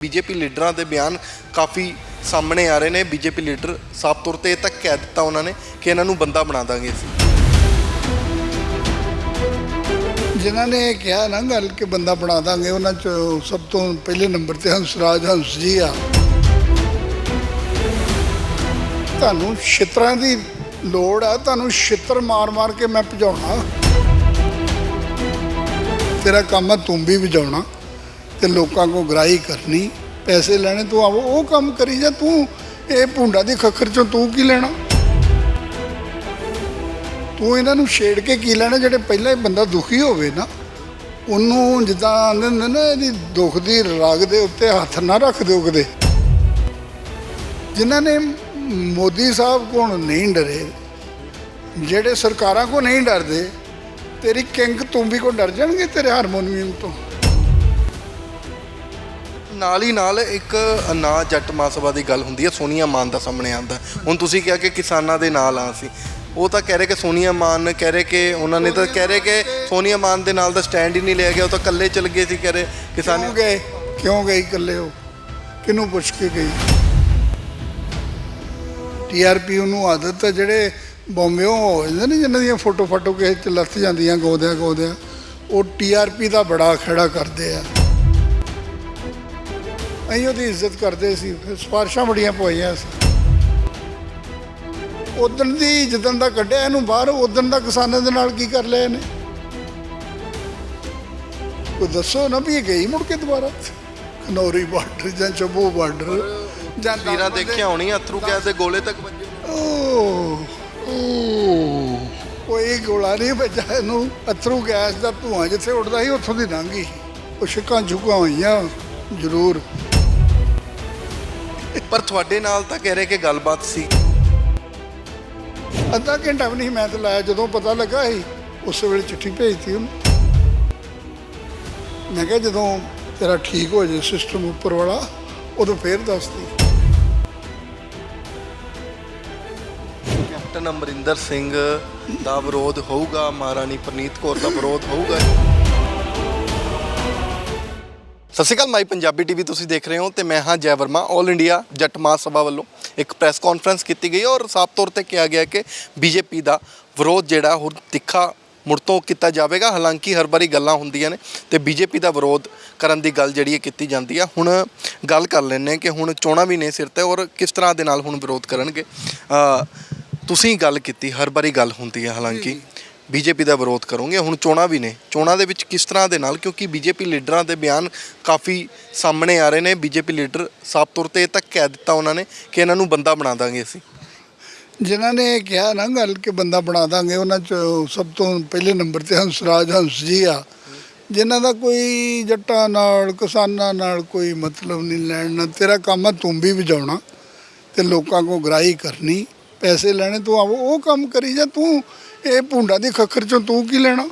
BJP ਲੀਡਰਾਂ ਦੇ ਬਿਆਨ ਕਾਫੀ ਸਾਹਮਣੇ ਆ ਰਹੇ ਨੇ। ਬੀਜੇਪੀ ਲੀਡਰ ਸਾਫ਼ ਤੌਰ ਤੇ ਇਹ ਤੱਕ ਕਹਿ ਦਿੱਤਾ ਉਹਨਾਂ ਨੇ ਕਿ ਇਹਨਾਂ ਨੂੰ ਬੰਦਾ ਬਣਾ ਦਾਂਗੇ ਅਸੀਂ। ਜਿਨ੍ਹਾਂ ਨੇ ਇਹ ਕਿਹਾ ਨਾ ਗੱਲ ਕਿ ਬੰਦਾ ਬਣਾ ਦਾਂਗੇ, ਉਹਨਾਂ ਚ ਸਭ ਤੋਂ ਪਹਿਲੇ ਨੰਬਰ ਤੇ ਹੰਸਰਾਜ ਹੰਸ ਜੀ ਆ। ਤੁਹਾਨੂੰ ਛਿੱਤਰਾਂ ਦੀ ਲੋੜ ਆ, ਤੁਹਾਨੂੰ ਛਿੱਤਰ ਮਾਰ-ਮਾਰ ਕੇ ਮੈਂ ਭਜਾਉਣਾ। ਤੇਰਾ ਕੰਮ ਆ, ਤੂੰ ਵੀ ਵਜਾਉਣਾ ਤੇ ਲੋਕਾਂ ਕੋ ਗ੍ਰਾਹੀ ਕਰਨੀ, ਪੈਸੇ ਲੈਣੇ, ਤੂੰ ਆਵੋ, ਉਹ ਕੰਮ ਕਰੀ ਜਾ, ਤੂੰ ਇਹ ਭੁੰਡਾ ਦੀ ਖੱਖਰ ਚੋਂ ਤੂੰ ਕੀ ਲੈਣਾ? ਤੂੰ ਇਹਨਾਂ ਨੂੰ ਛੇੜ ਕੇ ਕੀ ਲੈਣਾ, ਜਿਹੜੇ ਪਹਿਲਾਂ ਹੀ ਬੰਦਾ ਦੁਖੀ ਹੋਵੇ ਨਾ, ਉਹਨੂੰ ਜਿੱਦਾਂ ਆਂਦੇ ਹੁੰਦੇ ਨਾ ਇਹਦੀ ਦੁੱਖ ਦੀ ਰਾਗ ਦੇ ਉੱਤੇ ਹੱਥ ਨਾ ਰੱਖ ਦਿਓ ਕਦੇ। ਜਿਨ੍ਹਾਂ ਨੇ ਮੋਦੀ ਸਾਹਿਬ ਕੋਲ ਨਹੀਂ ਡਰੇ, ਜਿਹੜੇ ਸਰਕਾਰਾਂ ਕੋ ਨਹੀਂ ਡਰਦੇ, ਤੇਰੀ ਕਿੰਗ ਤੂੰ ਵੀ ਕੋ ਡਰ ਜਾਣਗੇ ਤੇਰੇ ਹਾਰਮੋਨੀਅਮ ਤੋਂ? ਨਾਲ ਹੀ ਨਾਲ ਇੱਕ ਨਾ ਜੱਟ ਮਹਾਸਭਾ ਦੀ ਗੱਲ ਹੁੰਦੀ ਹੈ, ਸੋਨੀਆ ਮਾਨ ਦਾ ਸਾਹਮਣੇ ਆਂਦਾ ਹੁਣ ਤੁਸੀਂ ਕਿਹਾ ਕਿ ਕਿਸਾਨਾਂ ਦੇ ਨਾਲ ਆ ਸੀ। ਉਹ ਤਾਂ ਕਹਿ ਰਹੇ ਕਿ ਸੋਨੀਆ ਮਾਨ ਕਹਿ ਰਹੇ ਕਿ ਉਹਨਾਂ ਨੇ ਤਾਂ ਕਹਿ ਰਹੇ ਕਿ ਸੋਨੀਆ ਮਾਨ ਦੇ ਨਾਲ ਦਾ ਸਟੈਂਡ ਹੀ ਨਹੀਂ ਲਿਆ ਗਿਆ, ਉਹ ਤਾਂ ਇਕੱਲੇ ਚਲ ਗਏ ਸੀ ਕਹਿ ਰਹੇ ਕਿਸਾਨ ਕਿਉਂ ਗਏ? ਕਿਉਂ ਗਈ ਇਕੱਲੇ ਉਹ? ਕਿਹਨੂੰ ਪੁੱਛ ਕੇ ਗਈ ਟੀਆਰਪੀ ਉਹਨੂੰ ਆਦਤ ਹੈ ਜਿਹੜੇ ਬੰਬਿਓ ਹੋ ਜਾਂਦੇ ਨੇ, ਜਿਨ੍ਹਾਂ ਦੀਆਂ ਫੋਟੋ ਫੋਟੋ ਕਿਸੇ ਚ ਲੱਥ ਜਾਂਦੀਆਂ ਗੋਦਿਆਂ ਗੋਦਿਆਂ ਉਹ ਟੀਆਰਪੀ ਦਾ ਬੜਾ ਖੜਾ ਕਰਦੇ ਆ। ਅਸੀਂ ਉਹਦੀ ਇੱਜ਼ਤ ਕਰਦੇ ਸੀ ਫਿਰ ਸਿਫਾਰਸ਼ਾਂ ਬੜੀਆਂ ਪਵਾਈਆਂ ਸੀ। ਉਦਣ ਦੀ ਜਦੋਂ ਦਾ ਕੱਢਿਆ ਇਹਨੂੰ ਬਾਹਰ ਉਦਣ ਦਾ ਕਿਸਾਨਾਂ ਦੇ ਨਾਲ ਕੀ ਕਰ ਲਿਆ ਇਹਨੇ? ਕੋਈ ਦੱਸੋ ਨਾ ਵੀ ਇਹ ਗਈ ਮੁੜ ਕੇ ਦੁਬਾਰਾ? ਖਨੌਰੀ ਬਾਰਡਰ ਜਾਂ ਚੰਬੂ ਬਾਰਡਰ? ਜਾਂ ਤੀਰਾਂ ਦੇਖਿਆ ਹੋਣੀ ਅਥਰੂ ਗੈਸ ਦੇ ਗੋਲੇ ਤੱਕ ਵੱਜੇ ਕੋਈ ਗੋਲਾ ਨਹੀਂ ਵੱਜਾ ਇਹਨੂੰ। ਅਥਰੂ ਗੈਸ ਦਾ ਧੂਆਂ ਜਿੱਥੇ ਉੱਡਦਾ ਸੀ ਉੱਥੋਂ ਦੀ ਲੰਘੀ ਉਹ ਛਿੱਕਾਂ ਝੁਕਾਂ ਹੋਈਆਂ ਜ਼ਰੂਰ। ਪਰ ਤੁਹਾਡੇ ਨਾਲ ਤਾਂ ਕਹਿ ਰਹੇ ਕਿ ਗੱਲਬਾਤ ਸੀ। ਅੱਧਾ ਘੰਟਾ ਵੀ ਨਹੀਂ ਮੈਂ ਤਾਂ ਲਾਇਆ ਜਦੋਂ ਪਤਾ ਲੱਗਾ ਸੀ ਉਸ ਵੇਲੇ ਚਿੱਠੀ ਭੇਜਤੀ ਉਹਨੂੰ। ਮੈਂ ਕਿਹਾ ਜਦੋਂ ਤੇਰਾ ਠੀਕ ਹੋ ਜਾਏ ਸਿਸਟਮ ਉੱਪਰ ਵਾਲਾ ਉਦੋਂ ਫੇਰ ਦੱਸਦੀ ਕੈਪਟਨ ਅਮਰਿੰਦਰ ਸਿੰਘ ਦਾ ਵਿਰੋਧ ਹੋਊਗਾ ਮਹਾਰਾਣੀ ਪ੍ਰਨੀਤ ਕੌਰ ਦਾ ਵਿਰੋਧ ਹੋਊਗਾ। ਸਤਿ ਸ਼੍ਰੀ ਅਕਾਲ ਮਾਈ ਪੰਜਾਬੀ ਟੀਵੀ ਤੁਸੀਂ ਦੇਖ ਰਹੇ ਹੋ ਤੇ ਮੈਂ ਹਾਂ ਜੈ ਵਰਮਾ 올 ਇੰਡੀਆ ਜੱਟ ਮਹਾਸਭਾ ਵੱਲੋਂ ਇੱਕ ਪ੍ਰੈਸ ਕਾਨਫਰੰਸ ਕੀਤੀ ਗਈ ਔਰ ਸਾਫ਼ ਤੌਰ ਤੇ ਕਿਹਾ ਗਿਆ ਕਿ ਬੀਜੇਪੀ ਦਾ ਵਿਰੋਧ ਜਿਹੜਾ ਹੋਰ ਤਿੱਖਾ ਮੁੜ ਤੋਂ ਕੀਤਾ ਜਾਵੇਗਾ। ਹਾਲਾਂਕਿ ਹਰ ਵਾਰੀ ਗੱਲਾਂ ਹੁੰਦੀਆਂ ਨੇ ਤੇ ਬੀਜੇਪੀ ਦਾ ਵਿਰੋਧ ਕਰਨ ਦੀ ਗੱਲ ਜਿਹੜੀ ਹੈ ਕੀਤੀ ਜਾਂਦੀ ਆ। ਹੁਣ ਗੱਲ ਕਰ ਲੈਂਦੇ ਕਿ ਹੁਣ ਚੋਣਾਂ ਵੀ ਨੇ ਸਿਰ ਤੇ ਔਰ ਕਿਸ ਤਰ੍ਹਾਂ ਦੇ ਨਾਲ ਹੁਣ ਵਿਰੋਧ ਕਰਨਗੇ। ਤੁਸੀਂ ਗੱਲ ਕੀਤੀ, ਹਰ ਵਾਰੀ ਗੱਲ ਹੁੰਦੀ ਹੈ ਹਾਲਾਂਕਿ। ਬੀਜੇਪੀ ਦਾ ਵਿਰੋਧ ਕਰੋਗੇ। ਹੁਣ ਚੋਣਾਂ ਵੀ ਨੇ। ਚੋਣਾਂ ਦੇ ਵਿੱਚ ਕਿਸ ਤਰ੍ਹਾਂ ਦੇ ਨਾਲ? ਕਿਉਂਕਿ ਬੀਜੇਪੀ ਲੀਡਰਾਂ ਦੇ ਬਿਆਨ ਕਾਫੀ ਸਾਹਮਣੇ ਆ ਰਹੇ ਨੇ। ਬੀਜੇਪੀ ਲੀਡਰ ਸਾਫ਼ ਤੌਰ ਤੇ ਇਹ ਤੱਕ ਕਹਿ ਦਿੱਤਾ ਉਹਨਾਂ ਨੇ ਕਿ ਇਹਨਾਂ ਨੂੰ ਬੰਦਾ ਬਣਾ ਦਾਂਗੇ ਅਸੀਂ। ਜਿਨ੍ਹਾਂ ਨੇ ਕਿਹਾ ਨਾ ਗੱਲ ਕਿ ਬੰਦਾ ਬਣਾ ਦਾਂਗੇ, ਉਹਨਾਂ ਚ ਸਭ ਤੋਂ ਪਹਿਲੇ ਨੰਬਰ ਤੇ ਹੰਸਰਾਜ ਹੰਸ ਜੀ ਆ। ਜਿਨ੍ਹਾਂ ਦਾ ਕੋਈ ਜੱਟਾਂ ਨਾਲ, ਕਿਸਾਨਾਂ ਨਾਲ ਕੋਈ ਮਤਲਬ ਨਹੀਂ ਲੈਣਾ ਤੇਰਾ ਕੰਮ ਆ, ਤੂੰ ਵੀ ਵਜਾਉਣਾ ਤੇ ਲੋਕਾਂ ਕੋ ਗ੍ਰਾਹੀ ਕਰਨੀ। ਪੈਸੇ ਲੈਣੇ, ਤੂੰ ਆਵੋ ਉਹ ਕੰਮ ਕਰੀ ਜਾ ਤੂੰ ਇਹ ਭੁੰਡਾ ਦੀ ਖੱਖਰ ਚੋਂ ਤੂੰ ਕੀ ਲੈਣਾ?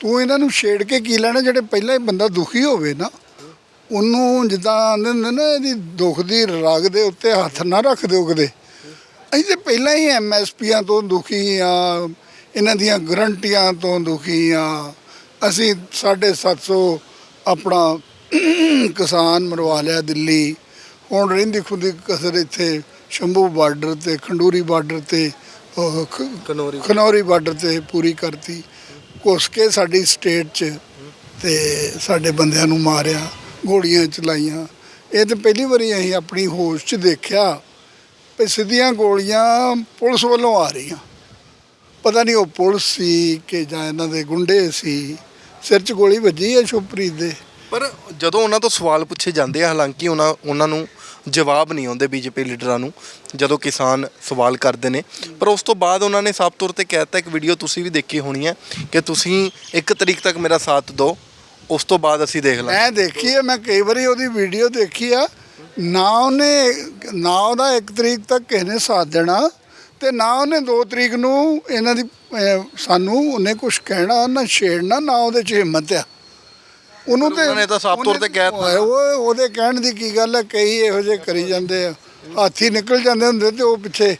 ਤੂੰ ਇਹਨਾਂ ਨੂੰ ਛੇੜ ਕੇ ਕੀ ਲੈਣਾ ਜਿਹੜੇ ਪਹਿਲਾਂ ਹੀ ਬੰਦਾ ਦੁਖੀ ਹੋਵੇ ਨਾ? ਉਹਨੂੰ ਜਿੱਦਾਂ ਆਂਦੇ ਹੁੰਦੇ ਨਾ, ਇਹਦੀ ਦੁੱਖ ਦੀ ਰਾਗ ਦੇ ਉੱਤੇ ਹੱਥ ਨਾ ਰੱਖ ਦਿਓ ਕਦੇ। ਅਸੀਂ ਤੇ ਪਹਿਲਾਂ ਹੀ ਐਮਐਸਪੀਆਂ ਤੋਂ ਦੁਖੀ ਆ, ਇਹਨਾਂ ਦੀਆਂ ਗਰੰਟੀਆਂ ਤੋਂ ਦੁਖੀ ਆ। ਅਸੀਂ 750 ਆਪਣਾ ਕਿਸਾਨ ਮਰਵਾ ਲਿਆ ਦਿੱਲੀ। ਹੁਣ ਰਹਿੰਦੀ ਖੁਦੀ ਕਸਰ ਇੱਥੇ ਸ਼ੰਭੂ ਬਾਰਡਰ ਤੇ, ਖੰਡੂਰੀ ਬਾਰਡਰ ਤੇ। ਉਹ ਖ- ਕਨੌਰੀ ਖਨੌਰੀ ਬਾਰਡਰ ਤੇ ਪੂਰੀ ਕਰਤੀ। ਘੁਸ ਕੇ ਸਾਡੀ ਸਟੇਟ 'ਚ ਤੇ ਸਾਡੇ ਬੰਦਿਆਂ ਨੂੰ ਮਾਰਿਆ ਗੋਲੀਆਂ ਚਲਾਈਆਂ। ਇਹ ਤੇ ਪਹਿਲੀ ਵਾਰੀ ਅਸੀਂ ਆਪਣੀ ਹੋਸ਼ 'ਚ ਦੇਖਿਆ ਵੀ ਸਿੱਧੀਆਂ ਗੋਲੀਆਂ ਪੁਲਿਸ ਵੱਲੋਂ ਆ ਰਹੀਆਂ। ਪਤਾ ਨਹੀਂ ਉਹ ਪੁਲਿਸ ਸੀ ਕਿ ਜਾਂ ਇਹਨਾਂ ਦੇ ਗੁੰਡੇ ਸੀ। ਸਿਰ 'ਚ ਗੋਲੀ ਵੱਜੀ ਹੈ ਸ਼ੁਭਪ੍ਰੀਤ ਦੇ। ਪਰ ਜਦੋਂ ਉਹਨਾਂ ਤੋਂ ਸਵਾਲ ਪੁੱਛੇ ਜਾਂਦੇ ਆ ਹਾਲਾਂਕਿ ਉਹਨਾਂ ਉਹਨਾਂ ਨੂੰ ਜਵਾਬ ਨਹੀਂ ਆਉਂਦੇ ਬੀਜੇਪੀ ਲੀਡਰਾਂ ਨੂੰ, ਜਦੋਂ ਕਿਸਾਨ ਸਵਾਲ ਕਰਦੇ ਨੇ। ਪਰ ਉਸ ਤੋਂ ਬਾਅਦ ਉਹਨਾਂ ਨੇ ਸਾਫ਼ ਤੌਰ ਤੇ ਕਹਿਤਾ ਇੱਕ ਵੀਡੀਓ ਤੁਸੀਂ ਵੀ ਦੇਖੀ ਹੋਣੀ ਹੈ ਕਿ ਤੁਸੀਂ ਇੱਕ ਤਰੀਕ ਤੱਕ ਮੇਰਾ ਸਾਥ ਦਿਓ, ਉਸ ਤੋਂ ਬਾਅਦ ਅਸੀਂ ਦੇਖ ਲਾਂਗੇ। ਮੈਂ ਦੇਖੀ ਹੈ, ਮੈਂ ਕਈ ਵਾਰੀ ਉਹਦੀ ਵੀਡੀਓ ਦੇਖੀ ਆ। ਨਾ ਉਹਨੇ, ਨਾ ਉਹਦਾ ਇੱਕ ਤਰੀਕ ਤੱਕ ਕਿਸੇ ਨੇ ਸਾਥ ਦੇਣਾ ਤੇ ਨਾ ਉਹਨੇ 2 ਤਰੀਕ ਨੂੰ ਇਹਨਾਂ ਦੀ ਸਾਨੂੰ ਉਹਨੇ ਕੁਝ ਕਹਿਣਾ, ਨਾ ਛੇੜਨਾ, ਨਾ ਉਹਦੇ ਚ ਹਿੰਮਤ ਆ। ਉਹਨੂੰ ਪਰ ਉਹਨਾਂ ਨੇ ਤਾਂ ਸਾਫ਼ ਤੌਰ ਤੇ ਕਹਿ ਦਿੱਤਾ। ਓਏ ਉਹਦੇ ਕਹਿਣ ਦੀ ਕੀ ਗੱਲ ਹੈ ਕਈ ਇਹੋ ਜਿਹੇ ਕਰੀ ਜਾਂਦੇ ਆ। ਹਾਥੀ ਨਿਕਲ ਜਾਂਦੇ ਹੁੰਦੇ ਤੇ ਉਹ ਪਿੱਛੇ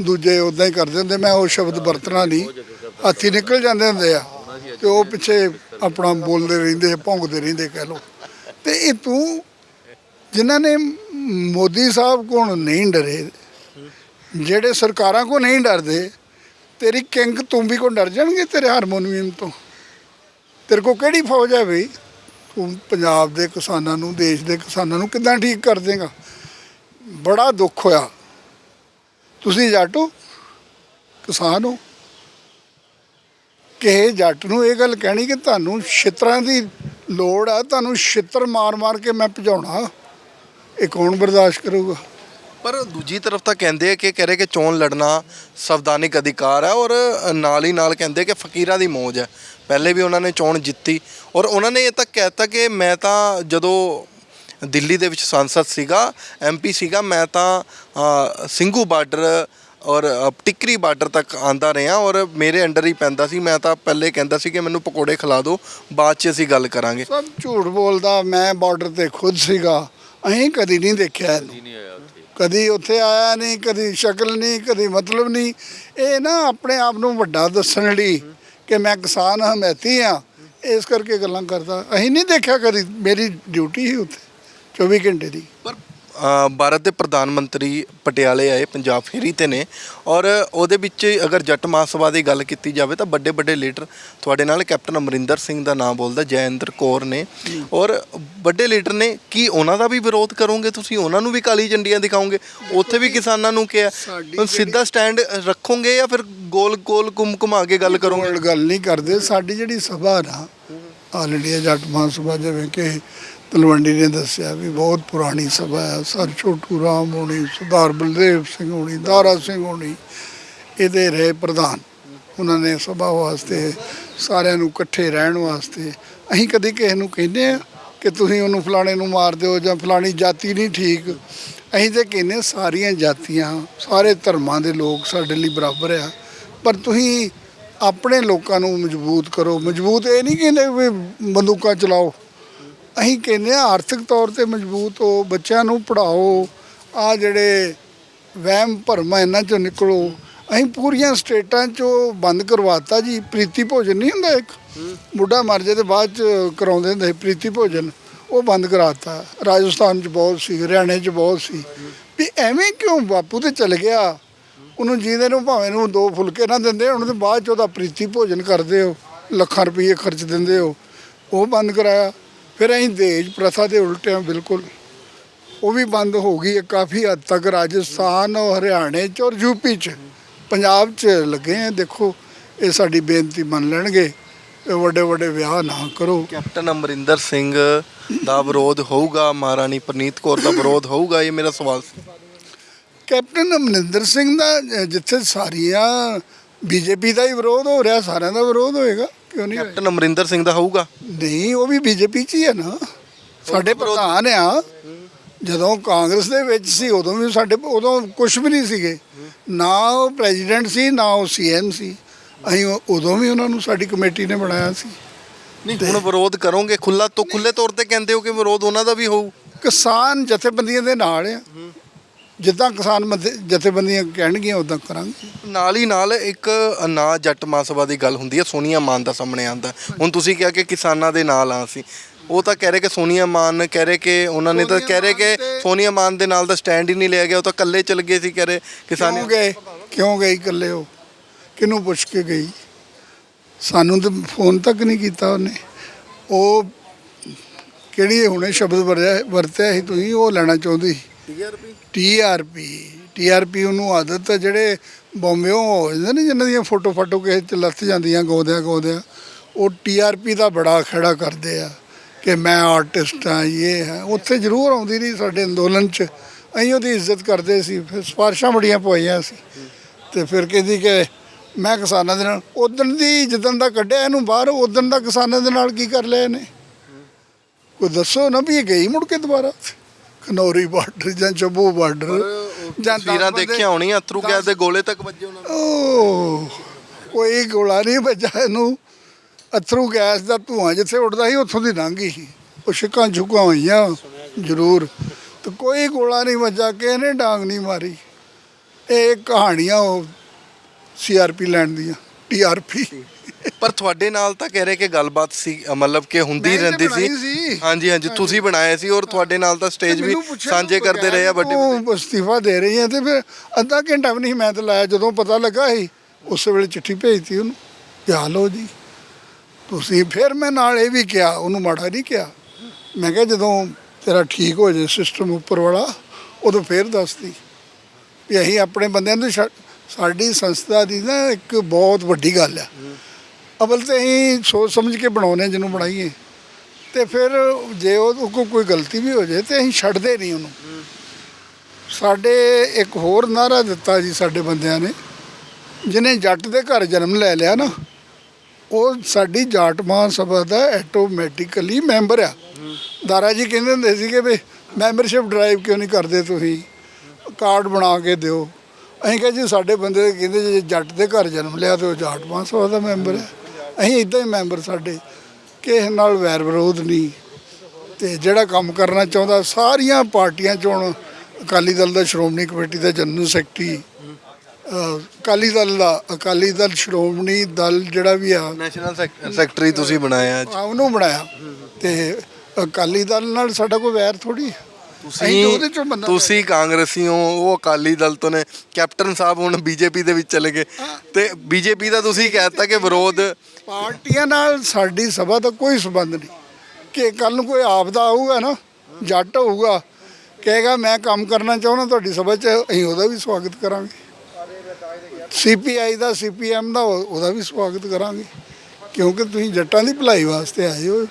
ਦੂਜੇ ਉਦਾਂ ਹੀ ਕਰਦੇ ਹੁੰਦੇ ਮੈਂ ਉਹ ਸ਼ਬਦ ਵਰਤਣਾ ਨਹੀਂ। ਹਾਥੀ ਨਿਕਲ ਜਾਂਦੇ ਹੁੰਦੇ ਆ ਤੇ ਉਹ ਪਿੱਛੇ ਆਪਣਾ ਬੋਲਦੇ ਰਹਿੰਦੇ ਭੌਂਕਦੇ ਰਹਿੰਦੇ ਕਹਿ ਲੋ ਤੇ ਇਹ ਤੂੰ ਜਿਨ੍ਹਾਂ ਨੇ ਮੋਦੀ ਸਾਹਿਬ ਕੋਲ ਨਹੀਂ ਡਰੇ ਜਿਹੜੇ ਸਰਕਾਰਾਂ ਕੋ ਨਹੀਂ ਡਰਦੇ ਤੇਰੀ ਕਿੰਗ ਤੂੰ ਵੀ ਕੋ ਡਰ ਜਾਣਗੇ ਤੇਰੇ ਹਾਰਮੋਨੀਅਮ ਤੋਂ? ਤੇਰੇ ਕੋ ਕਿਹੜੀ ਫੌਜ ਹੈ ਬਈ? ਤੂੰ ਪੰਜਾਬ ਦੇ ਕਿਸਾਨਾਂ ਨੂੰ, ਦੇਸ਼ ਦੇ ਕਿਸਾਨਾਂ ਨੂੰ ਕਿੱਦਾਂ ਠੀਕ ਕਰ ਦੇਗਾ? ਬੜਾ ਦੁੱਖ ਹੋਇਆ। ਤੁਸੀਂ ਜੱਟ ਹੋ, ਕਿਸਾਨ ਹੋ। ਕਿਸੇ ਜੱਟ ਨੂੰ ਇਹ ਗੱਲ ਕਹਿਣੀ ਕਿ ਤੁਹਾਨੂੰ ਛਿੱਤਰਾਂ ਦੀ ਲੋੜ ਆ, ਤੁਹਾਨੂੰ ਛਿੱਤਰ ਮਾਰ-ਮਾਰ ਕੇ ਮੈਂ ਭਜਾਉਣਾ। ਇਹ ਕੌਣ ਬਰਦਾਸ਼ਤ ਕਰੂਗਾ? ਪਰ ਦੂਜੀ ਤਰਫ ਤਾਂ ਕਹਿੰਦੇ ਆ ਕਿ ਕਹਿ ਰਹੇ ਕਿ ਚੋਣ ਲੜਨਾ ਸੰਵਿਧਾਨਿਕ ਅਧਿਕਾਰ ਹੈ ਔਰ ਨਾਲ ਹੀ ਨਾਲ ਕਹਿੰਦੇ ਕਿ ਫਕੀਰਾਂ ਦੀ ਮੌਜ ਹੈ ਪਹਿਲੇ ਵੀ ਉਹਨਾਂ ਨੇ ਚੋਣ ਜਿੱਤੀ ਔਰ ਉਹਨਾਂ ਨੇ ਇਹ ਤੱਕ ਕਹਿਤਾ ਕਿ ਮੈਂ ਤਾਂ ਜਦੋਂ ਦਿੱਲੀ ਦੇ ਵਿੱਚ ਸੰਸਦ ਸੀਗਾ ਐਮਪੀ ਸੀਗਾ ਮੈਂ ਤਾਂ ਸਿੰਘੂ ਬਾਰਡਰ ਔਰ ਟਿਕਰੀ ਬਾਰਡਰ ਤੱਕ ਆਂਦਾ ਰਿਹਾ ਔਰ ਮੇਰੇ ਅੰਡਰ ਹੀ ਪੈਂਦਾ ਸੀ। ਮੈਂ ਤਾਂ ਪਹਿਲੇ ਕਹਿੰਦਾ ਸੀ ਕਿ ਮੈਨੂੰ ਪਕੌੜੇ ਖਿਲਾ ਦਿਓ ਬਾਅਦ 'ਚ ਅਸੀਂ ਗੱਲ ਕਰਾਂਗੇ। ਸਭ ਝੂਠ ਬੋਲਦਾ ਮੈਂ ਬਾਰਡਰ ਤੇ ਖੁਦ ਸੀਗਾ ਅਸੀਂ ਕਦੀ ਨਹੀਂ ਦੇਖਿਆ ਇਹਨੂੰ। ਕਦੀ ਉੱਥੇ ਆਇਆ ਨਹੀਂ ਕਦੀ ਸ਼ਕਲ ਨਹੀਂ ਕਦੀ ਮਤਲਬ ਨਹੀਂ। ਇਹ ਨਾ ਆਪਣੇ ਆਪ ਨੂੰ ਵੱਡਾ ਦੱਸਣ ਲਈ ਕਿ ਮੈਂ ਕਿਸਾਨ ਹਮੈਤੀ ਆ ਇਸ ਕਰਕੇ ਗੱਲਾਂ ਕਰਦਾ। ਅਸੀਂ ਨਹੀਂ ਦੇਖਿਆ ਕਦੀ। ਮੇਰੀ ਡਿਊਟੀ ਹੀ ਉੱਥੇ 24 ਘੰਟੇ ਦੀ। ਪਰ ਭਾਰਤ ਦੇ ਪ੍ਰਧਾਨ ਮੰਤਰੀ ਪਟਿਆਲੇ ਆਏ ਪੰਜਾਬ ਫੇਰੀ ਤੇ ਨੇ। ਔਰ ਉਹਦੇ ਵਿੱਚ ਅਗਰ ਜੱਟ ਮਹਾਸਭਾ ਦੀ ਗੱਲ ਕੀਤੀ ਜਾਵੇ ਤਾਂ ਵੱਡੇ ਵੱਡੇ ਲੀਡਰ ਤੁਹਾਡੇ ਨਾਲ ਕੈਪਟਨ ਅਮਰਿੰਦਰ ਸਿੰਘ ਦਾ ਨਾਮ ਬੋਲਦਾ ਜੈਇੰਦਰ ਕੌਰ ਨੇ। ਔਰ ਵੱਡੇ ਲੀਡਰ ਨੇ ਕੀ ਉਹਨਾਂ ਦਾ ਵੀ ਵਿਰੋਧ ਕਰੋਗੇ ਤੁਸੀਂ? ਉਹਨਾਂ ਨੂੰ ਵੀ ਕਾਲੀ ਝੰਡੀਆਂ ਦਿਖਾਓਗੇ? ਉੱਥੇ ਵੀ ਕਿਸਾਨਾਂ ਨੂੰ ਕਿਹਾ। ਹੁਣ ਸਿੱਧਾ ਸਟੈਂਡ ਰੱਖੋਗੇ ਜਾਂ ਫਿਰ ਗੋਲ ਗੋਲ ਘੁੰਮ ਘੁਮਾ ਕੇ ਗੱਲ ਕਰੋਗੇ? ਗੱਲ ਨਹੀਂ ਕਰਦੇ। ਸਾਡੀ ਜਿਹੜੀ ਸਭਾ ਨਾ ਆਲ ਇੰਡੀਆ ਜੱਟ ਮਹਾਸਭਾ ਜਿਵੇਂ ਕਿ ਤਲਵੰਡੀ ਨੇ ਦੱਸਿਆ ਵੀ ਬਹੁਤ ਪੁਰਾਣੀ ਸਭਾ ਹੈ। ਸਰ ਛੋਟੂ ਰਾਮ ਹੋਣੀ, ਸਰਦਾਰ ਬਲਦੇਵ ਸਿੰਘ ਹੋਣੀ, ਦਾਰਾ ਸਿੰਘ ਹੋਣੀ, ਇਹਦੇ ਰਹੇ ਪ੍ਰਧਾਨ। ਉਹਨਾਂ ਨੇ ਸਭਾ ਵਾਸਤੇ ਸਾਰਿਆਂ ਨੂੰ ਇਕੱਠੇ ਰਹਿਣ ਵਾਸਤੇ ਅਸੀਂ ਕਦੇ ਕਿਸੇ ਨੂੰ ਕਹਿੰਦੇ ਆ ਕਿ ਤੁਸੀਂ ਉਹਨੂੰ ਫਲਾਣੇ ਨੂੰ ਮਾਰ ਦਿਓ ਜਾਂ ਫਲਾਣੀ ਜਾਤੀ ਨਹੀਂ ਠੀਕ। ਅਸੀਂ ਤੇ ਕਹਿੰਦੇ ਸਾਰੀਆਂ ਜਾਤੀਆਂ, ਸਾਰੇ ਧਰਮਾਂ ਦੇ ਲੋਕ ਸਾਡੇ ਲਈ ਬਰਾਬਰ ਆ। ਪਰ ਤੁਸੀਂ ਆਪਣੇ ਲੋਕਾਂ ਨੂੰ ਮਜ਼ਬੂਤ ਕਰੋ। ਮਜ਼ਬੂਤ ਇਹ ਨਹੀਂ ਕਹਿੰਦੇ ਵੀ ਬੰਦੂਕਾਂ ਚਲਾਓ। ਅਸੀਂ ਕਹਿੰਦੇ ਆ ਆਰਥਿਕ ਤੌਰ ਤੇ ਮਜ਼ਬੂਤ ਹੋ, ਬੱਚਿਆਂ ਨੂੰ ਪੜ੍ਹਾਓ ਆ ਜਿਹੜੇ ਵਹਿਮ ਭਰਮਾਂ ਇਹਨਾਂ ਚੋਂ ਨਿਕਲੋ, ਅਸੀਂ ਪੂਰੀਆਂ ਸਟੇਟਾਂ ਚੋਂ ਬੰਦ ਕਰਵਾਤਾ ਜੀ, ਪ੍ਰੀਤੀ ਭੋਜਨ ਨਹੀਂ ਹੁੰਦਾ ਇੱਕ? ਬੁੱਢਾ ਮਰ ਜਾਏ ਤੇ ਬਾਅਦ ਚ ਕਰਾਉਂਦੇ ਹੁੰਦੇ ਸੀ ਪ੍ਰੀਤੀ ਭੋਜਨ, ਉਹ ਬੰਦ ਕਰਾਤਾ। ਰਾਜਸਥਾਨ ਚ ਬਹੁਤ ਸੀ, ਹਰਿਆਣੇ ਚ ਬਹੁਤ ਸੀ। ਵੀ ਐਵੇਂ ਕਿਉਂ ਬਾਪੂ ਤੇ ਚਲ ਗਿਆ? ਉਹਨੂੰ ਜਿਹਦੇ ਨੂੰ ਭਾਵੇਂ ਨੂੰ ਦੋ ਫੁਲਕੇ ਨਾ ਦਿੰਦੇ ਹੁਣ, ਤੇ ਬਾਅਦ ਚ ਉਹਦਾ ਪ੍ਰੀਤੀ ਭੋਜਨ ਕਰਦੇ ਹੋ, ਲੱਖਾਂ ਰੁਪਏ ਖਰਚ ਦਿੰਦੇ ਹੋ। ਉਹ ਬੰਦ ਕਰਾਇਆ। ਫਿਰ ਅਸੀਂ ਦੇਜ ਪ੍ਰਥਾ ਦੇ ਉਲਟੇ ਹਾਂ ਬਿਲਕੁਲ ਉਹ ਵੀ ਬੰਦ ਹੋ ਗਈ ਹੈ ਕਾਫੀ ਹੱਦ ਤੱਕ ਰਾਜਸਥਾਨ ਔਰ ਹਰਿਆਣੇ ਚ ਔਰ ਯੂਪੀ ਚ। ਪੰਜਾਬ ਚ ਲੱਗੇ ਆ ਦੇਖੋ ਇਹ ਸਾਡੀ ਬੇਨਤੀ ਮੰਨ ਲੈਣਗੇ ਵੱਡੇ ਵੱਡੇ ਵਿਆਹ ਨਾ ਕਰੋ। ਕੈਪਟਨ ਅਮਰਿੰਦਰ ਸਿੰਘ ਦਾ ਵਿਰੋਧ ਹੋਊਗਾ ਮਹਾਰਾਣੀ ਪ੍ਰਨੀਤ ਕੌਰ ਦਾ ਵਿਰੋਧ ਹੋਊਗਾ ਇਹ ਮੇਰਾ ਸਵਾਲ ਸੀ। ਕੈਪਟਨ ਅਮਰਿੰਦਰ ਸਿੰਘ ਦਾ ਜਿੱਥੇ ਸਾਰੀਆਂ ਬੀਜੇਪੀ ਦਾ ਹੀ ਵਿਰੋਧ ਹੋ ਰਿਹਾ ਸਾਰਿਆਂ ਦਾ ਵਿਰੋਧ ਹੋਏਗਾ। ਕਿਉਂ ਨਹੀਂ? ਕੈਪਟਨ ਅਮਰਿੰਦਰ ਸਿੰਘ ਦਾ ਹੋਊਗਾ। ਨਹੀਂ ਉਹ ਵੀ ਬੀਜੇਪੀ ਚ ਹੀ ਹੈ ਨਾ। ਸਾਡੇ ਪ੍ਰਧਾਨ ਆ। ਜਦੋਂ ਕਾਂਗਰਸ ਦੇ ਵਿੱਚ ਸੀ ਉਦੋਂ ਵੀ ਸਾਡੇ ਉਦੋਂ ਕੁਝ ਵੀ ਨਹੀਂ ਸੀਗੇ। ਨਾ ਉਹ ਪ੍ਰੈਜ਼ੀਡੈਂਟ ਸੀ ਨਾ ਉਹ ਸੀਐਮ ਸੀ। ਅਸੀਂ ਉਹ- ਉਦੋਂ ਵੀ ਉਹਨਾਂ ਨੂੰ ਸਾਡੀ ਕਮੇਟੀ ਨੇ ਬਣਾਇਆ ਸੀ। ਨਹੀਂ ਹੁਣ ਵਿਰੋਧ ਕਰੋਗੇ। ਖੁੱਲਾ ਤੋਂ ਖੁੱਲੇ ਤੌਰ ਤੇ ਕਹਿੰਦੇ ਹੋ ਕਿ ਵਿਰੋਧ ਉਹਨਾਂ ਦਾ ਵੀ ਹੋਊ। ਕਿਸਾਨ ਜਥੇਬੰਦੀਆਂ ਦੇ ਨਾਲ ਆ। ਜਿੱਦਾਂ ਕਿਸਾਨ ਮਥੇ- ਜਥੇਬੰਦੀਆਂ ਕਹਿਣਗੀਆਂ ਉਦਾਂ ਕਰਾਂਗੇ। ਨਾਲ ਹੀ ਨਾਲ ਇੱਕ ਨਾ ਜੱਟ ਮਾਸਵਾ ਦੀ ਗੱਲ ਹੁੰਦੀ ਹੈ ਸੋਨੀਆ ਮਾਨ ਦਾ ਸਾਹਮਣੇ ਆਂਦਾ ਹੁਣ ਤੁਸੀਂ ਕਿਹਾ ਕਿ ਕਿਸਾਨਾਂ ਦੇ ਨਾਲ ਆ ਅਸੀਂ। ਉਹ ਤਾਂ ਕਹਿ ਰਹੇ ਕਿ ਸੋਨੀਆ ਮਾਨ ਕਹਿ ਰਹੇ ਕਿ ਉਹਨਾਂ ਨੇ ਤਾਂ ਕਹਿ ਰਹੇ ਕਿ ਸੋਨੀਆ ਮਾਨ ਦੇ ਨਾਲ ਦਾ ਸਟੈਂਡ ਹੀ ਨਹੀਂ ਲਿਆ ਗਿਆ ਉਹ ਤਾਂ ਇਕੱਲੇ ਚਲ ਗਏ ਸੀ ਕਹਿ ਰਹੇ ਕਿਸਾਨ ਕਿਉਂ ਗਏ? ਕਿਉਂ ਗਈ ਇਕੱਲੇ ਉਹ? ਕਿਹਨੂੰ ਪੁੱਛ ਕੇ ਗਈ? ਸਾਨੂੰ ਤਾਂ ਫੋਨ ਤੱਕ ਨਹੀਂ ਕੀਤਾ ਉਹਨੇ। ਉਹ ਕਿਹੜੀ ਹੁਣੇ ਸ਼ਬਦ ਵਰਤਿਆ ਵਰਤਿਆ ਸੀ ਤੁਸੀਂ ਉਹ ਲੈਣਾ ਚਾਹੁੰਦੀ ਟੀਆਰਪੀ ਟੀਆਰਪੀ ਉਹਨੂੰ ਆਦਤ ਹੈ ਜਿਹੜੇ ਬੰਬਿਓਂ ਹੋ ਜਾਂਦੇ ਨੇ ਜਿਨ੍ਹਾਂ ਦੀਆਂ ਫੋਟੋ ਫਾਟੋ ਕਿਸੇ ਚ ਲੱਥ ਜਾਂਦੀਆਂ ਗਾਉਂਦਿਆਂ ਗਾਉਂਦਿਆਂ ਉਹ ਟੀਆਰਪੀ ਦਾ ਬੜਾ ਖੜਾ ਕਰਦੇ ਆ ਕਿ ਮੈਂ ਆਰਟਿਸਟ ਹਾਂ ਇਹ ਹੈ ਉੱਥੇ ਜ਼ਰੂਰ ਆਉਂਦੀ ਰਹੀ ਸਾਡੇ ਅੰਦੋਲਨ 'ਚ। ਅਸੀਂ ਉਹਦੀ ਇੱਜ਼ਤ ਕਰਦੇ ਸੀ, ਫਿਰ ਸਿਫਾਰਸ਼ਾਂ ਬੜੀਆਂ ਪਵਾਈਆਂ ਸੀ। ਤੇ ਫਿਰ ਕਹਿੰਦੀ ਕਿ ਮੈਂ ਕਿਸਾਨਾਂ ਦੇ ਨਾਲ ਉਦਣ ਦੀ ਜਦੋਂ ਦਾ ਕੱਢਿਆ ਇਹਨੂੰ ਬਾਹਰ ਉਦੋਂ ਦਾ ਕਿਸਾਨਾਂ ਦੇ ਨਾਲ ਕੀ ਕਰ ਲਿਆ ਇਹਨੇ? ਕੋਈ ਦੱਸੋ ਨਾ ਵੀ ਇਹ ਗਈ ਮੁੜ ਕੇ ਦੁਬਾਰਾ ਖਨੌਰੀ ਬਾਰਡਰ ਜਾਂ ਜੰਮੂ ਬਾਰਡਰ ਜਾਂ ਤਸਵੀਰਾਂ ਦੇਖੀਆਂ ਹੋਣੀਆਂ ਅਥਰੂ ਗੈਸ ਦੇ ਗੋਲੇ ਤੱਕ ਵੱਜੇ ਉਹਨਾਂ ਨੂੰ। ਓ ਕੋਈ ਗੋਲਾ ਨਹੀਂ ਵੱਜਾ ਇਹਨੂੰ। ਅਥਰੂ ਗੈਸ ਦਾ ਧੂਆਂ ਜਿੱਥੇ ਉੱਡਦਾ ਸੀ ਉੱਥੋਂ ਦੀ ਲੰਘ ਸੀ। ਉਹ ਛਿੱਕਾਂ ਝੁਕਾਂ ਹੋਈਆਂ ਜ਼ਰੂਰ। ਤੇ ਕੋਈ ਗੋਲਾ ਨਹੀਂ ਵੱਜਾ ਕਿਸੇ ਨੇ ਡਾਂਗ ਨਹੀਂ ਮਾਰੀ। ਇਹ ਕਹਾਣੀਆਂ ਉਹ ਸੀਆਰਪੀ ਲੈਣ ਦੀਆਂ ਟੀਆਰਪੀ ਪਰ ਤੁਹਾਡੇ ਨਾਲ ਤਾਂ ਕਹਿ ਰਹੇ ਕਿ ਗੱਲਬਾਤ ਸੀ ਅ, ਮਤਲਬ ਕਿ ਹੁੰਦੀ ਮੈਂ ਹੀ ਤਾਂ ਰਹਿੰਦੀ ਬਣਾਈ ਸੀ। ਸੀ। ਹਾਂਜੀ ਹਾਂਜੀ। ਤੁਸੀਂ ਬਣਾਇਆ ਸੀ ਔਰ ਤੁਹਾਡੇ ਨਾਲ ਤਾਂ ਸਟੇਜ ਵੀ ਮੈਨੂੰ ਪੁੱਛਿਆ ਸਾਂਝੇ ਤੂੰ ਕਰਦੇ ਰਹੇ ਆ ਵੱਡੇ ਤੂੰ ਅਸਤੀਫਾ ਦੇ ਰਹੀ ਹੈ ਤੇ ਫਿਰ ਅੱਧਾ ਘੰਟਾ ਵੀ ਨਹੀਂ ਮੈਂ ਤੇ ਲਾਇਆ। ਜਦੋਂ ਪਤਾ ਲੱਗਾ ਸੀ ਉਸ ਵੇਲੇ ਚਿੱਠੀ ਭੇਜਤੀ ਉਹਨੂੰ ਕਿ ਆ ਲਓ ਜੀ। ਤੁਸੀਂ ਫਿਰ ਮੈਂ ਨਾਲ ਇਹ ਵੀ ਕਿਹਾ ਉਹਨੂੰ ਮਾੜਾ ਨਹੀਂ ਕਿਹਾ। ਮੈਂ ਕਿਹਾ ਜਦੋਂ ਤੇਰਾ ਠੀਕ ਹੋ ਜਾਏ ਸਿਸਟਮ ਉੱਪਰ ਵਾਲਾ ਉਦੋਂ ਫਿਰ ਦੱਸਦੀ ਵੀ ਅਸੀਂ ਆਪਣੇ ਬੰਦਿਆਂ ਨੂੰ ਛੱਡ- ਸਾਡੀ ਸੰਸਥਾ ਦੀ ਨਾ ਇੱਕ ਬਹੁਤ ਵੱਡੀ ਗੱਲ ਆ। ਅਵਲ ਤੇ ਅਸੀਂ ਸੋਚ ਸਮਝ ਕੇ ਬਣਾਉਨੇ ਜਿਹਨੂੰ ਬਣਾਈਏ। ਤੇ ਫਿਰ ਜੇ ਉਹ ਕੋ ਕੋਈ ਗਲਤੀ ਵੀ ਹੋ ਜਾਏ ਤੇ ਅਸੀਂ ਛੱਡਦੇ ਨਹੀਂ ਉਹਨੂੰ। ਸਾਡੇ ਇੱਕ ਹੋਰ ਨਾਰਾ ਦਿੱਤਾ ਜੀ ਸਾਡੇ ਬੰਦਿਆਂ ਨੇ, ਜਿਹਨੇ ਜੱਟ ਦੇ ਘਰ ਜਨਮ ਲੈ ਲਿਆ ਨਾ, ਉਹ ਸਾਡੀ ਜਾਟ ਮਹਾਸਭਾ ਦਾ ਆਟੋਮੈਟਿਕਲੀ ਮੈਂਬਰ ਆ। ਦਾਰਾ ਜੀ ਕਹਿੰਦੇ ਹੁੰਦੇ ਸੀਗੇ ਵੀ ਮੈਂਬਰਸ਼ਿਪ ਡਰਾਈਵ ਕਿਉਂ ਨਹੀਂ ਕਰਦੇ ਤੁਸੀਂ? ਕਾਰਡ ਬਣਾ ਕੇ ਦਿਓ। ਅਸੀਂ ਕਿਹਾ ਜੀ ਸਾਡੇ ਬੰਦੇ ਕਹਿੰਦੇ ਜੇ ਜੱਟ ਦੇ ਘਰ ਜਨਮ ਲਿਆ ਤੇ ਉਹ ਜਾਟ ਮਹਾਸਭਾ ਦਾ ਮੈਂਬਰ ਹੈ ਅਸੀਂ ਇਦਾਂ ਹੀ ਮੈਂਬਰ ਸਾਡੇ ਕਿਸੇ ਨਾਲ ਵੈਰ ਵਿਰੋਧ ਨਹੀਂ। ਤੇ ਜਿਹੜਾ ਕੰਮ ਕਰਨਾ ਚਾਹੁੰਦਾ ਸਾਰੀਆਂ ਪਾਰਟੀਆਂ ਚੋਂ ਅਕਾਲੀ ਦਲ ਦਾ ਸ਼੍ਰੋਮਣੀ ਕਮੇਟੀ ਦਾ ਜਨਰਲ ਸੈਕਟਰੀ ਅਕਾਲੀ ਦਲ ਦਾ ਅਕਾਲੀ ਦਲ ਸ਼੍ਰੋਮਣੀ ਦਲ ਜਿਹੜਾ ਵੀ ਆ। ਨੈਸ਼ਨਲ ਸੈਕਟਰੀ ਤੁਸੀਂ ਬਣਾਇਆ ਉਹਨੂੰ ਬਣਾਇਆ। ਤੇ ਅਕਾਲੀ ਦਲ ਨਾਲ ਸਾਡਾ ਕੋਈ ਵੈਰ ਥੋੜੀ ਤੁਸੀਂ ਉਹਦੇ ਚੋਂ ਬੰਦਾ ਤੁਸੀਂ ਕਾਂਗਰਸੀ ਹੋ ਉਹ ਅਕਾਲੀ ਦਲ ਤੋਂ ਨੇ। ਕੈਪਟਨ ਸਾਹਿਬ ਹੁਣ ਬੀਜੇਪੀ ਦੇ ਵਿੱਚ ਚਲੇ ਗਏ। ਤੇ ਬੀਜੇਪੀ ਦਾ ਤੁਸੀਂ ਕਹਿਤਾ ਕਿ ਵਿਰੋਧ ਪਾਰਟੀਆਂ ਨਾਲ ਸਾਡੀ ਸਭਾ ਦਾ ਕੋਈ ਸੰਬੰਧ ਨਹੀਂ। ਕਿ ਕੱਲ ਨੂੰ ਕੋਈ ਆਪਦਾ ਆਊਗਾ ਨਾ ਜੱਟ ਹੋਊਗਾ ਕਹੇਗਾ ਮੈਂ ਕੰਮ ਕਰਨਾ ਚਾਹੁੰਦਾ ਤੁਹਾਡੀ ਸਭਾ 'ਚ ਅਸੀਂ ਉਹਦਾ ਵੀ ਸਵਾਗਤ ਕਰਾਂਗੇ। ਸੀਪੀਆਈ ਦਾ ਸੀਪੀਐਮ ਦਾ ਉਹ- ਉਹਦਾ ਵੀ ਸਵਾਗਤ ਕਰਾਂਗੇ। ਕਿਉਂਕਿ ਤੁਸੀਂ ਜੱਟਾਂ ਦੀ ਭਲਾਈ ਵਾਸਤੇ ਆਏ ਹੋ।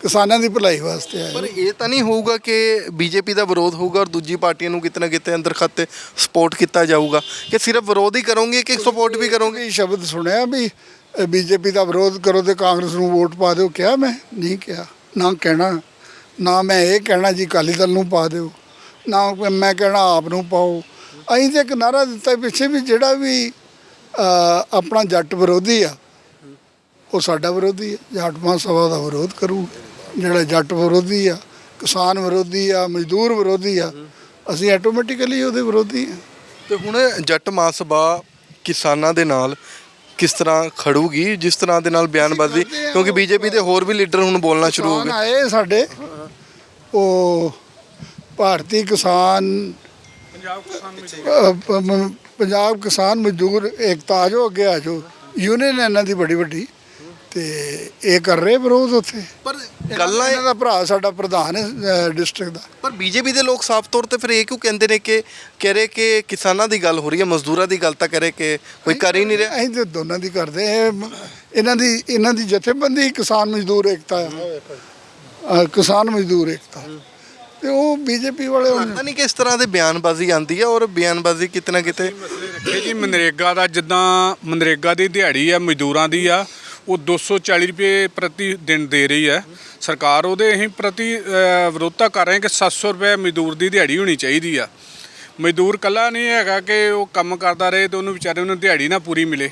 ਕਿਸਾਨਾਂ ਦੀ ਭਲਾਈ ਵਾਸਤੇ ਆਏ। ਪਰ ਇਹ ਤਾਂ ਨਹੀਂ ਹੋਊਗਾ ਕਿ ਬੀਜੇਪੀ ਦਾ ਵਿਰੋਧ ਹੋਊਗਾ ਔਰ ਦੂਜੀ ਪਾਰਟੀਆਂ ਨੂੰ ਕਿਤੇ ਨਾ ਕਿਤੇ ਅੰਦਰ ਖਾਤੇ ਸਪੋਰਟ ਕੀਤਾ ਜਾਊਗਾ। ਕਿ ਸਿਰਫ ਵਿਰੋਧ ਹੀ ਕਰੋਗੇ ਕਿ ਸਪੋਰਟ ਵੀ ਕਰੋਗੇ? ਇਹ ਸ਼ਬਦ ਸੁਣਿਆ ਵੀ ਬੀਜੇਪੀ ਦਾ ਵਿਰੋਧ ਕਰੋ ਤੇ ਕਾਂਗਰਸ ਨੂੰ ਵੋਟ ਪਾ ਦਿਓ ਕਿਹਾ ਮੈਂ? ਨਹੀਂ ਕਿਹਾ। ਨਾ ਕਹਿਣਾ ਨਾ ਮੈਂ ਇਹ ਕਹਿਣਾ ਜੀ ਅਕਾਲੀ ਦਲ ਨੂੰ ਪਾ ਦਿਓ ਨਾ ਮੈਂ ਕਹਿਣਾ ਆਪ ਨੂੰ ਪਾਓ। ਅਸੀਂ ਤੇ ਇੱਕ ਨਾਰਾ ਦਿੱਤਾ ਪਿੱਛੇ ਵੀ ਜਿਹੜਾ ਵੀ ਆਪਣਾ ਜੱਟ ਵਿਰੋਧੀ ਆ ਉਹ ਸਾਡਾ ਵਿਰੋਧੀ ਹੈ ਜਾਟ ਮਹਾਸਭਾ ਦਾ ਵਿਰੋਧ ਕਰੂ ਜਿਹੜਾ ਜੱਟ ਵਿਰੋਧੀ ਆ ਕਿਸਾਨ ਵਿਰੋਧੀ ਆ ਮਜ਼ਦੂਰ ਵਿਰੋਧੀ ਆ ਅਸੀਂ ਆਟੋਮੈਟਿਕਲੀ ਉਹਦੇ ਵਿਰੋਧੀ ਆ। ਤੇ ਹੁਣ ਜੱਟ ਮਹਾਸਭਾ ਕਿਸਾਨਾਂ ਦੇ ਨਾਲ ਕਿਸ ਤਰ੍ਹਾਂ ਖੜੂਗੀ ਜਿਸ ਤਰ੍ਹਾਂ ਦੇ ਨਾਲ ਬਿਆਨਬਾਜ਼ੀ? ਕਰਦੇ ਆ ਕਿਉਂਕਿ ਬੀਜੇਪੀ ਦੇ ਹੋਰ ਵੀ ਲੀਡਰ ਹੁਣ ਬੋਲਣਾ ਸ਼ੁਰੂ ਹੋ ਕਿਸਾਨ ਗਏ। ਆਏ ਸਾਡੇ ਉਹ ਭਾਰਤੀ ਕਿਸਾਨ ਅ, ਪ- ਮ- ਪੰਜਾਬ ਕਿਸਾਨ ਮਜ਼ਦੂਰ ਏਕਤਾ ਆ ਜਾਓ ਅੱਗੇ ਆ ਜਾਓ। ਯੂਨੀਅਨ ਹੈ ਇਹਨਾਂ ਦੀ ਬੜੀ ਵੱਡੀ। ਤੇ ਇਹ ਕਰ ਰਹੇ ਵਿਰੋਧ ਉੱਥੇ? ਪਰ ਗੱਲਾਂ ਇਹਨਾਂ ਦਾ ਭਰਾ ਸਾਡਾ ਪ੍ਰਧਾਨ ਹੈ ਡਿਸਟ੍ਰਿਕਟ ਦਾ। ਪਰ ਬੀਜੇਪੀ ਦੇ ਲੋਕ ਸਾਫ਼ ਤੌਰ ਤੇ ਫਿਰ ਇਹ ਕਿਉਂ ਕਹਿੰਦੇ ਨੇ ਕਿ ਕਹਿ ਰਹੇ ਕਿ ਕਿਸਾਨਾਂ ਦੀ ਗੱਲ ਹੋ ਰਹੀ ਹੈ ਮਜ਼ਦੂਰਾਂ ਦੀ ਗੱਲ ਤਾਂ ਕਰੇ ਕਿ ਕੋਈ ਕਰ ਹੀ ਨਹੀਂ ਰਿਹਾ। ਅਸੀਂ ਤੇ ਦੋਨਾਂ ਦੀ ਕਰਦੇ ਇਹਨਾਂ ਦੀ ਇਹਨਾਂ ਦੀ ਜਥੇਬੰਦੀ ਕਿਸਾਨ ਮਜ਼ਦੂਰ ਏਕਤਾ ਅ, ਕਿਸਾਨ ਮਜ਼ਦੂਰ ਏਕਤਾ। ਤੇ ਉਹ ਬੀਜੇਪੀ ਵਾਲੇ ਹੁਣ ਪਤਾ ਨਹੀਂ ਕਿਸ ਤਰ੍ਹਾਂ ਦੇ ਬਿਆਨਬਾਜ਼ੀ ਆਂਦੀ ਹੈ ਔਰ ਬਿਆਨਬਾਜ਼ੀ ਕਿਤੇ ਨਾ ਕਿਤੇ ਰੱਖੇ ਜੀ ਮਨਰੇਗਾ ਦਾ ਜਿੱਦਾਂ ਮਨਰੇਗਾ ਦੀ ਦਿਹਾੜੀ ਆ ਮਜ਼ਦੂਰਾਂ ਦੀ ਆ ਉਹ 240 ਰੁਪਏ ਪ੍ਰਤੀ ਦਿਨ ਦੇ ਰਹੀ ਹੈ। ਸਰਕਾਰ ਉਹਦੇ ਅਸੀਂ ਪ੍ਰਤੀ ਵਿਰੋਧਤਾ ਕਰ ਰਹੇ ਹਾਂ ਕਿ 700 ਰੁਪਏ ਮਜ਼ਦੂਰ ਦੀ ਦਿਹਾੜੀ ਹੋਣੀ ਚਾਹੀਦੀ ਆ। ਮਜ਼ਦੂਰ ਕੱਲਾ ਨਹੀਂ ਹੈਗਾ ਕਿ ਉਹ ਕੰਮ ਕਰਦਾ ਰਹੇ ਤੇ ਉਹਨੂੰ ਵਿਚਾਰੇ ਨੂੰ ਦਿਹਾੜੀ ਨਾ ਪੂਰੀ ਮਿਲੇ।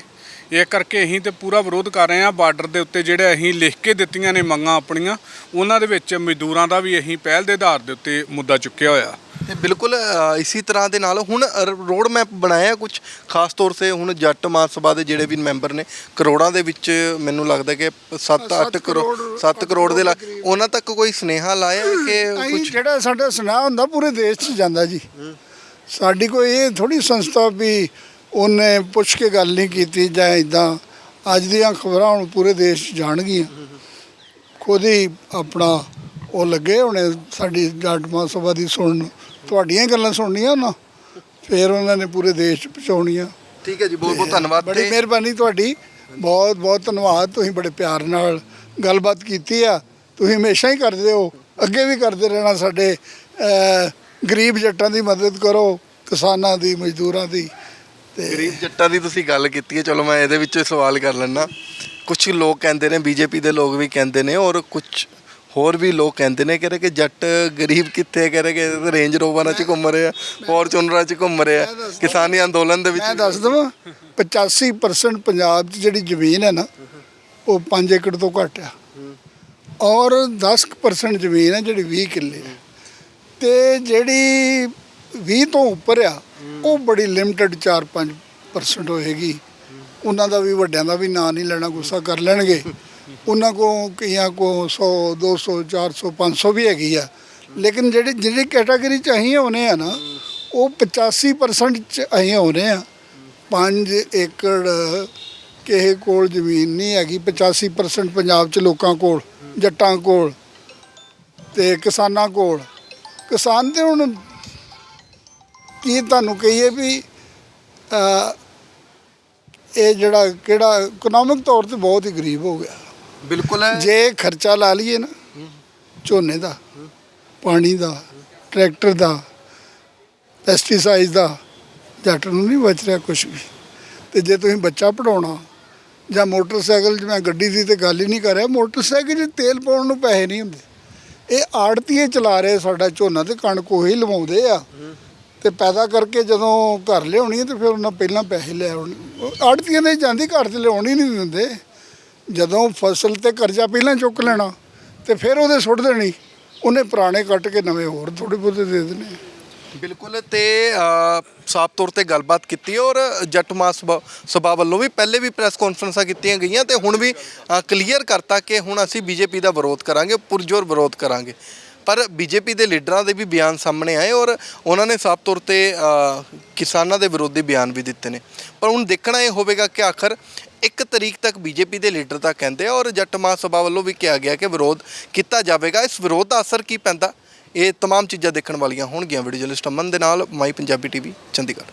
ਇਹ ਕਰਕੇ ਅਸੀਂ ਤੇ ਪੂਰਾ ਵਿਰੋਧ ਕਰ ਰਹੇ ਹਾਂ। ਬਾਰਡਰ ਦੇ ਉੱਤੇ ਜਿਹੜੇ ਅਸੀਂ ਲਿਖ ਕੇ ਦਿੱਤੀਆਂ ਨੇ ਮੰਗਾਂ ਆਪਣੀਆਂ, ਉਹਨਾਂ ਦੇ ਵਿੱਚ ਮਜ਼ਦੂਰਾਂ ਦਾ ਵੀ ਅਸੀਂ ਪਹਿਲ ਦੇ ਆਧਾਰ ਦੇ ਉੱਤੇ ਮੁੱਦਾ ਚੁੱਕਿਆ ਹੋਇਆ। ਤੇ ਬਿਲਕੁਲ ਅ, ਇਸੀ ਤਰ੍ਹਾਂ ਦੇ ਨਾਲ ਹੁਣ ਰੋਡ ਮੈਪ ਬਣਾਇਆ ਕੁਝ ਖਾਸ ਤੌਰ ਤੇ ਹੁਣ ਜੱਟ ਮਹਾਸਭਾ ਦੇ ਜਿਹੜੇ ਵੀ ਮੈਂਬਰ ਨੇ ਕਰੋੜਾਂ ਦੇ ਵਿੱਚ ਮੈਨੂੰ ਲੱਗਦਾ ਕਿ 7-8 ਕਰੋੜ 7 ਕਰੋੜ ਦੇ ਲਾ ਉਹਨਾਂ ਤੱਕ ਕੋਈ ਸੁਨੇਹਾ ਲਾਇਆ ਕਿ ਕੁਝ ਜਿਹੜਾ ਸਾਡਾ ਸੁਨਾਹ ਹੁੰਦਾ ਪੂਰੇ ਦੇਸ਼ 'ਚ ਜਾਂਦਾ ਜੀ। ਸਾਡੀ ਕੋਈ ਇਹ ਥੋੜੀ ਸੰਸਥਾ ਵੀ ਉਹਨੇ ਪੁੱਛ ਕੇ ਗੱਲ ਨਹੀਂ ਕੀਤੀ ਜਾਂ ਇਦਾਂ ਅੱਜ ਦੀਆਂ ਖਬਰਾਂ ਹੁਣ ਪੂਰੇ ਦੇਸ਼ 'ਚ ਜਾਣਗੀਆਂ। ਖੁਦ ਹੀ ਆਪਣਾ ਉਹ ਲੱਗੇ ਹੋਣੇ ਸਾਡੀ ਜਾਟ ਮਹਾਸਭਾ ਦੀ ਸੁਣਨ ਤੁਹਾਡੀਆਂ ਹੀ ਗੱਲਾਂ ਸੁਣਨੀਆਂ ਨਾ ਫਿਰ ਉਹਨਾਂ ਨੇ ਪੂਰੇ ਦੇਸ਼ 'ਚ ਪਹੁੰਚਾਉਣੀਆਂ। ਠੀਕ ਹੈ ਜੀ ਬਹੁਤ ਬਹੁਤ ਧੰਨਵਾਦ ਬੜੀ ਤੇ ਮਿਹਰਬਾਨੀ ਤੁਹਾਡੀ। ਬਹੁਤ ਬਹੁਤ ਧੰਨਵਾਦ ਤੁਸੀਂ ਬੜੇ ਪਿਆਰ ਨਾਲ ਗੱਲਬਾਤ ਕੀਤੀ ਆ। ਤੁਸੀਂ ਹਮੇਸ਼ਾ ਹੀ ਕਰਦੇ ਹੋ ਅੱਗੇ ਵੀ ਕਰਦੇ ਰਹਿਣਾ ਸਾਡੇ ਅਹ, ਗਰੀਬ ਜੱਟਾਂ ਦੀ ਮਦਦ ਕਰੋ ਕਿਸਾਨਾਂ ਦੀ ਮਜ਼ਦੂਰਾਂ ਦੀ ਤੇ ਗਰੀਬ ਜੱਟਾਂ ਦੀ ਤੁਸੀਂ ਗੱਲ ਕੀਤੀ ਹੈ ਚਲੋ ਮੈਂ ਇਹਦੇ ਵਿੱਚ ਸਵਾਲ ਕਰ ਲੈਣਾ ਕੁਝ ਲੋਕ ਕਹਿੰਦੇ ਨੇ ਬੀਜੇਪੀ ਦੇ ਲੋਕ ਵੀ ਕਹਿੰਦੇ ਨੇ ਔਰ ਕੁਝ ਹੋਰ ਵੀ ਲੋਕ ਕਹਿੰਦੇ ਨੇ ਕਹਿੰਦੇ ਕਿ ਜੱਟ ਗਰੀਬ ਕਿੱਥੇ ਕਹਿੰਦੇ ਕਿ ਰੇਂਜ ਰੋਵਰਾਂ 'ਚ ਘੁੰਮ ਰਹੇ ਆ ਫੋਰਚੂਨਰਾਂ 'ਚ ਘੁੰਮ ਰਹੇ ਆ ਕਿਸਾਨੀ ਅੰਦੋਲਨ ਦੇ ਮੈਂ ਵਿੱਚ ਦੱਸ ਦਵਾਂ 85% ਪੰਜਾਬ 'ਚ ਜਿਹੜੀ ਜ਼ਮੀਨ ਹੈ ਨਾ ਉਹ 5 ਏਕੜ ਤੋਂ ਘੱਟ ਆ। ਔਰ 10% ਜ਼ਮੀਨ ਹੈ ਜਿਹੜੀ 20 ਕਿੱਲੇ ਹੈ ਤੇ ਜਿਹੜੀ 20 ਤੋਂ ਉੱਪਰ ਆ ਉਹ ਬੜੀ ਲਿਮਟਿਡ 4-5% ਹੋਏਗੀ। ਉਹਨਾਂ ਦਾ ਵੀ ਵੱਡਿਆਂ ਦਾ ਵੀ ਨਾਂ ਨਹੀਂ ਲੈਣਾ ਗੁੱਸਾ ਕਰ ਲੈਣਗੇ। ਉਹਨਾਂ ਕੋਲ ਕਈਆਂ ਕੋ 100 200 400 500 ਵੀ ਹੈਗੀ ਆ। ਲੇਕਿਨ ਜਿਹੜੇ, ਜਿਹੜੀ ਕੈਟਾਗਰੀ ਚ ਅਸੀਂ ਹੋਨੇ ਆ ਨਾ, ਉਹ 85% ਚ ਅਸੀਂ ਹੋਨੇ ਆ। 5 ਏਕੜ ਕਿਸੇ ਕੋਲ ਜ਼ਮੀਨ ਨਹੀਂ ਹੈਗੀ 85% ਪੰਜਾਬ ਚ ਲੋਕਾਂ ਕੋਲ, ਜੱਟਾਂ ਕੋਲ ਤੇ ਕਿਸਾਨਾਂ ਕੋਲ। ਕਿਸਾਨ ਤੇ ਹੁਣ ਕੀ ਤੁਹਾਨੂੰ ਕਹੀਏ ਵੀ ਇਹ ਜਿਹੜਾ, ਕਿਹੜਾ ਇਕਨੋਮਿਕ ਤੌਰ ਤੇ ਬਹੁਤ ਹੀ ਗਰੀਬ ਹੋ ਗਿਆ। ਬਿਲਕੁਲ ਜੇ ਖਰਚਾ ਲਾ ਲਈਏ ਨਾ, ਝੋਨੇ ਦਾ, ਪਾਣੀ ਦਾ, ਟਰੈਕਟਰ ਦਾ ਪੈਸਟੀਸਾਈਡ ਦਾ, ਜੱਟ ਨੂੰ ਨਹੀਂ ਬਚ ਰਿਹਾ ਕੁਝ ਵੀ। ਤੇ ਜੇ ਤੁਸੀਂ ਬੱਚਾ ਪੜਾਉਣਾ ਜਾਂ ਮੋਟਰਸਾਈਕਲ, ਜਿਵੇਂ ਗੱਡੀ ਦੀ ਤੇ ਗੱਲ ਹੀ ਨਹੀਂ ਕਰ ਰਿਹਾ, ਮੋਟਰਸਾਈਕਲ 'ਚ ਤੇਲ ਪਾਉਣ ਨੂੰ ਪੈਸੇ ਨਹੀਂ ਹੁੰਦੇ। ਇਹ ਆੜਤੀਏ ਚਲਾ ਰਹੇ ਸਾਡਾ ਝੋਨਾ ਤੇ ਕਣਕ ਉਹੀ ਲਵਾਉਂਦੇ ਆ। ਤੇ ਪੈਦਾ ਕਰਕੇ ਜਦੋਂ ਘਰ ਲਿਆਉਣੀ ਹੈ ਤੇ ਫਿਰ ਉਹਨਾਂ ਪਹਿਲਾਂ ਪੈਸੇ ਲੈ ਆਉਣੇ। ਆੜਤੀਆਂ ਦੇ ਜਾਂਦੀ ਘਰ 'ਚ ਲਿਆਉਣੀ ਨਹੀਂ ਦਿੰਦੇ। ਜਦੋਂ ਫਸਲ ਤੇ ਕਰਜ਼ਾ ਪਹਿਲਾਂ ਚੁੱਕ ਲੈਣਾ ਤੇ ਫਿਰ ਉਹਦੇ ਸੁੱਟ ਦੇਣੀ, ਉਹਨੇ ਪੁਰਾਣੇ ਕੱਟ ਕੇ ਨਵੇਂ ਹੋਰ ਥੋੜੇ ਬਹੁਤੇ ਦੇ ਦੇਣੇ। ਬਿਲਕੁਲ, ਤੇ ਸਾਫ਼ ਤੌਰ ਤੇ ਗੱਲਬਾਤ ਕੀਤੀ ਔਰ ਜੱਟ ਮਾਸ ਸਭਾ ਵੱਲੋਂ ਵੀ ਪਹਿਲੇ ਵੀ ਪ੍ਰੈਸ ਕਾਨਫਰੰਸਾਂ ਕੀਤੀਆਂ ਗਈਆਂ ਤੇ ਹੁਣ ਵੀ ਕਲੀਅਰ ਕਰਤਾ ਕਿ ਹੁਣ ਅਸੀਂ ਬੀਜੇਪੀ ਦਾ ਵਿਰੋਧ ਕਰਾਂਗੇ, ਪੁਰਜੋਰ ਵਿਰੋਧ ਕਰਾਂਗੇ। ਪਰ ਬੀਜੇਪੀ ਦੇ ਲੀਡਰਾਂ ਦੇ ਵੀ ਬਿਆਨ ਸਾਹਮਣੇ ਆਏ ਔਰ ਉਹਨਾਂ ਨੇ ਸਾਫ਼ ਤੌਰ ਤੇ ਕਿਸਾਨਾਂ ਦੇ ਵਿਰੋਧੀ ਬਿਆਨ ਵੀ ਦਿੱਤੇ ਨੇ। ਪਰ ਹੁਣ ਦੇਖਣਾ ਇਹ ਹੋਵੇਗਾ ਕਿ ਆਖਰ ਇੱਕ ਤਰੀਕ ਤੱਕ ਬੀਜੇਪੀ ਦੇ ਲੀਡਰ ਤਾਂ ਕਹਿੰਦੇ ਆ ਔਰ ਜੱਟ ਮਾਂ ਸਭਾ ਵੱਲੋਂ ਵੀ ਕਿਹਾ ਗਿਆ ਕਿ ਵਿਰੋਧ ਕੀਤਾ ਜਾਵੇਗਾ ਇਸ ਵਿਰੋਧ ਦਾ ਅਸਰ ਕੀ ਪੈਂਦਾ ਇਹ तमाम ਚੀਜ਼ਾਂ ਦੇਖਣ ਵਾਲੀਆਂ ਹੋਣਗੀਆਂ ਵੀਡੀਓ ਜਰਨਲਿਸਟ ਅਮਨ ਦੇ ਨਾਲ ਮਾਈ ਪੰਜਾਬੀ ਟੀਵੀ ਚੰਡੀਗੜ੍ਹ